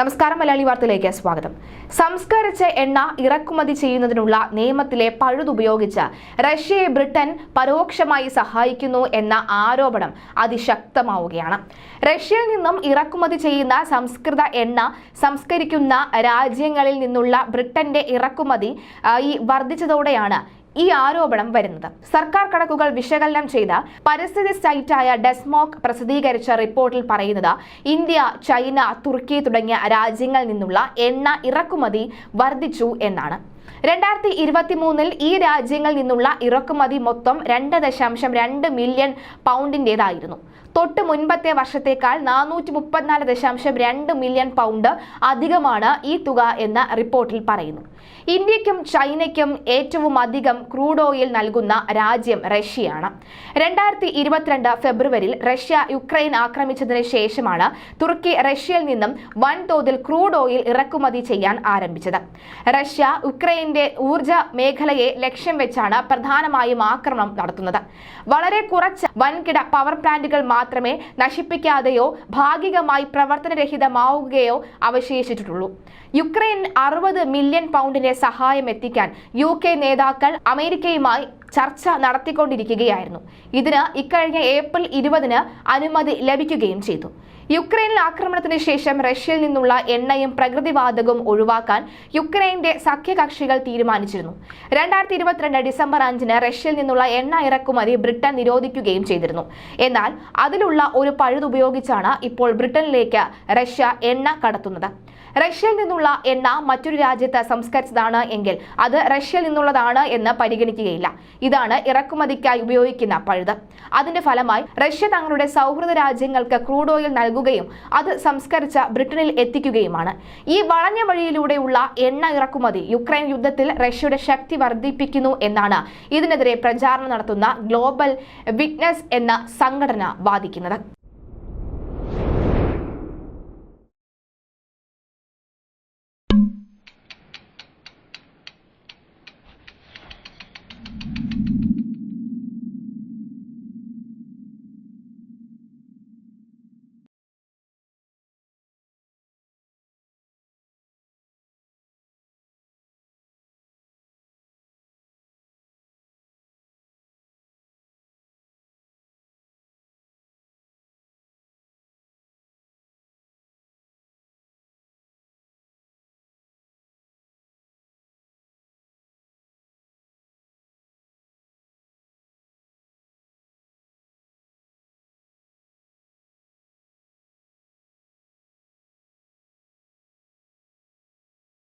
നമസ്കാരം മലയാളി വാർത്തയിലേക്ക് സ്വാഗതം. സംസ്കരിച്ച എണ്ണ ഇറക്കുമതി ചെയ്യുന്നതിനുള്ള നിയമത്തിലെ പഴുതുപയോഗിച്ച് റഷ്യയെ ബ്രിട്ടൻ പരോക്ഷമായി സഹായിക്കുന്നു എന്ന ആരോപണം അതിശക്തമാവുകയാണ്. റഷ്യയിൽ നിന്നും ഇറക്കുമതി ചെയ്യുന്ന സംസ്കൃത എണ്ണ സംസ്കരിക്കുന്ന രാജ്യങ്ങളിൽ നിന്നുള്ള ബ്രിട്ടന്റെ ഇറക്കുമതി ഈ വർദ്ധിച്ചതോടെയാണ് ഈ ആരോപണം വരുന്നത്. സർക്കാർ കണക്കുകൾ വിശകലനം ചെയ്ത പരിസ്ഥിതി സൈറ്റായ ഡെസ്മോക് പ്രസിദ്ധീകരിച്ച റിപ്പോർട്ടിൽ പറയുന്നത് ഇന്ത്യ ചൈന തുർക്കി തുടങ്ങിയ രാജ്യങ്ങളിൽ നിന്നുള്ള എണ്ണ ഇറക്കുമതി വർദ്ധിച്ചു എന്നാണ്. രണ്ടായിരത്തി ഇരുപത്തി മൂന്നിൽ ഈ രാജ്യങ്ങളിൽ നിന്നുള്ള ഇറക്കുമതി മൊത്തം രണ്ട് ദശാംശം രണ്ട് മില്യൺ പൗണ്ടിന്റെതായിരുന്നു തൊട്ട് മുൻപത്തെ വർഷത്തേക്കാൾ നാനൂറ്റി മുപ്പത്തിനാല് ദശാംശം രണ്ട് മില്യൺ പൗണ്ട് അധികമാണ് ഈ തുക എന്ന റിപ്പോർട്ടിൽ പറയുന്നു. ഇന്ത്യക്കും ചൈനയ്ക്കും ഏറ്റവും അധികം ക്രൂഡ് ഓയിൽ നൽകുന്ന രാജ്യം റഷ്യയാണ്. രണ്ടായിരത്തി ഇരുപത്തിരണ്ട് ഫെബ്രുവരിയിൽ റഷ്യ യുക്രൈൻ ആക്രമിച്ചതിന് ശേഷമാണ് തുർക്കി റഷ്യയിൽ നിന്നും വൻതോതിൽ ക്രൂഡ് ഓയിൽ ഇറക്കുമതി ചെയ്യാൻ ആരംഭിച്ചത്. റഷ്യ യുക്രൈന്റെ ഊർജ മേഖലയെ ലക്ഷ്യം വെച്ചാണ് പ്രധാനമായും ആക്രമണം നടത്തുന്നത്. വളരെ കുറച്ച് വൻകിട പവർ പ്ലാന്റുകൾ മാത്രമേ നശിപ്പിക്കാതെയോ ഭാഗികമായി പ്രവർത്തനരഹിതമാവുകയോ അവശേഷിച്ചിട്ടുള്ളൂ. യുക്രൈൻ അറുപത് മില്യൺ പൗണ്ടിന്റെ സഹായം എത്തിക്കാൻ യു കെ നേതാക്കൾ അമേരിക്കയുമായി ചർച്ച നടത്തിക്കൊണ്ടിരിക്കുകയായിരുന്നു. ഇതിന് ഇക്കഴിഞ്ഞ ഏപ്രിൽ ഇരുപതിന് അനുമതി ലഭിക്കുകയും ചെയ്തു. യുക്രൈനിൽ ആക്രമണത്തിന് ശേഷം റഷ്യയിൽ നിന്നുള്ള എണ്ണയും പ്രകൃതിവാതകവും ഒഴിവാക്കാൻ യുക്രൈന്റെ സഖ്യകക്ഷികൾ തീരുമാനിച്ചിരുന്നു. രണ്ടായിരത്തി ഇരുപത്തിരണ്ട് ഡിസംബർ അഞ്ചിന് റഷ്യയിൽ നിന്നുള്ള എണ്ണ ഇറക്കുമതി ബ്രിട്ടൻ നിരോധിക്കുകയും ചെയ്തിരുന്നു. എന്നാൽ അതിലുള്ള ഒരു പഴുതുപയോഗിച്ചാണ് ഇപ്പോൾ ബ്രിട്ടനിലേക്ക് റഷ്യ എണ്ണ കടത്തുന്നത്. റഷ്യയിൽ നിന്നുള്ള എണ്ണ മറ്റൊരു രാജ്യത്ത് സംസ്കരിച്ചതാണ് എങ്കിൽ അത് റഷ്യയിൽ നിന്നുള്ളതാണ് എന്ന് പരിഗണിക്കുകയില്ല. ഇതാണ് ഇറക്കുമതിക്കായി ഉപയോഗിക്കുന്ന പഴുത്. അതിന്റെ ഫലമായി റഷ്യ തങ്ങളുടെ സൗഹൃദ രാജ്യങ്ങൾക്ക് ക്രൂഡ് ഓയിൽ നൽകുകയും അത് സംസ്കരിച്ച ബ്രിട്ടനിൽ എത്തിക്കുകയുമാണ്. ഈ വളഞ്ഞ വഴിയിലൂടെയുള്ള എണ്ണ ഇറക്കുമതി യുക്രൈൻ യുദ്ധത്തിൽ റഷ്യയുടെ ശക്തി വർദ്ധിപ്പിക്കുന്നു എന്നാണ് ഇതിനെതിരെ പ്രചാരണം നടത്തുന്ന ഗ്ലോബൽ വിറ്റ്നസ് എന്ന സംഘടന വാദിക്കുന്നത്.